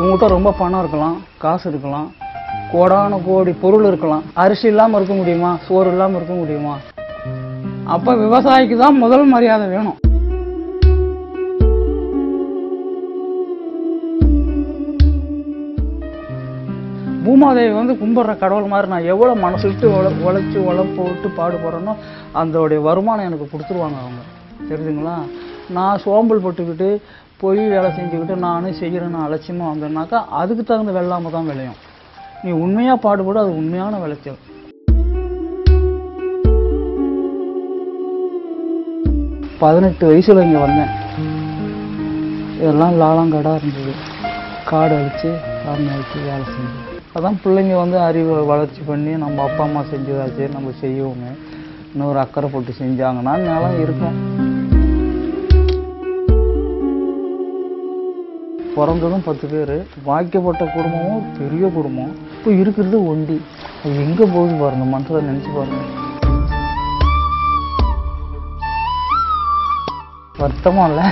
உங்ககிட்ட ரொம்ப பணம் இருக்கலாம் காசு இருக்கலாம் கோடான கோடி பொருள் இருக்கலாம். அரிசி இல்லாமல் இருக்க முடியுமா? சோறு இல்லாமல் இருக்க முடியுமா? அப்போ விவசாயிக்கு தான் முதல் மரியாதை வேணும். பூமாதேவி வந்து கும்பிட்ற கடவுள் மாதிரி நான் எவ்வளோ மனசுட்டு உழ உழைச்சி உழைப்பு விட்டு பாடுபடுறேனோ அதோடைய வருமானம் எனக்கு கொடுத்துருவாங்க அவங்க. தெரியுதுங்களா நான் சோம்பல் பட்டுக்கிட்டு போய் வேலை செஞ்சுக்கிட்டு நானும் செய்கிறேன்னு அலட்சியமாக வந்தேன்னாக்கா அதுக்கு தகுந்த வெள்ளாமை தான் விளையும். நீ உண்மையாக பாடுபடு அது உண்மையான விளைச்சல். பதினெட்டு வயசில் இங்கே வந்தேன். இதெல்லாம் லாலாங்காடாக இருந்தது. காடு அழித்து சாமி அழித்து வேலை செஞ்சு அதான் பிள்ளைங்க வந்து அறிவு வளர்ச்சி பண்ணி நம்ம அப்பா அம்மா செஞ்சதாச்சு நம்ம செய்வோங்க இன்னொரு அக்கறை போட்டு செஞ்சாங்கன்னா நிலம் இருக்கும். பிறந்ததும் பத்து பேர். வாய்க்கப்பட்ட குடும்பமும் பெரிய குடும்பம். இப்போ இருக்கிறது ஒண்டி. அது எங்கே போகுது பாருங்கள் மனசில் நினச்சி பாருங்கள் வருத்தமாக இல்லை?